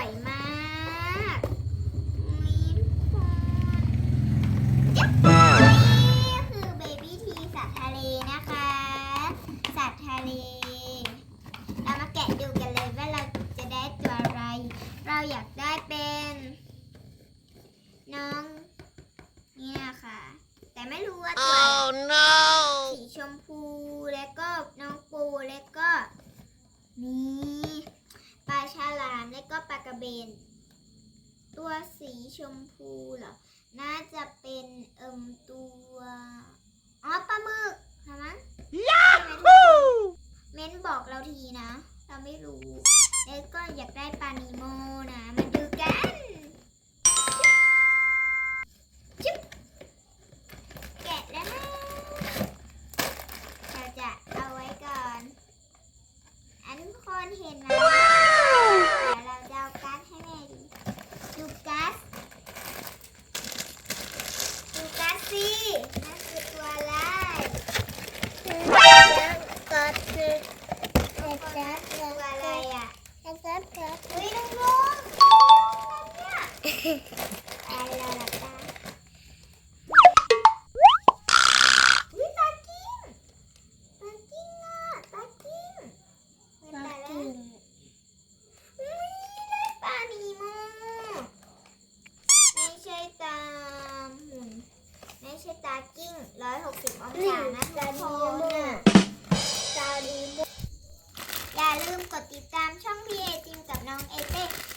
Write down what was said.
วยมากมีทุกคนนี่คือเบบี้ทีสัตว์ทะเลนะคะ สัตว์ทะเล เรามาแกะดูกันเลยว่าเราจะได้ตัวอะไร เราอยากได้เป็น น้อง เนี่ยค่ะ แต่ไม่รู้ว่าตัว oh, no. สีชมพูแล้วก็น้องปูแล้วก็ เบน ตัวสีชมพูเหรอ น่าจะเป็นเอิมตัวอ๋อปลาหมึกใช่ไหมยาฮูเม้นบอกเราทีนะ เราไม่รู้ แล้วก็อยากได้ปลานีโมนะ มาดูกันจิ๊บแกะแล้วนะเราจะเอาไว้ก่อน อันทุกคนเห็นไหม เฮ้ยน้องลุงเนี่ยตายแล้วล่ะตาอุ้ยตากินตากินอะตากินไม่ตายแล้วอุ้ยได้ปลานีโมไม่ใช่ตาไม่ใช่ตากิ้งร้อยหกสิบองศานะทุกคนตาดีโมอย่าลืมกดติดตามช่องพีเอ น้องเอเต้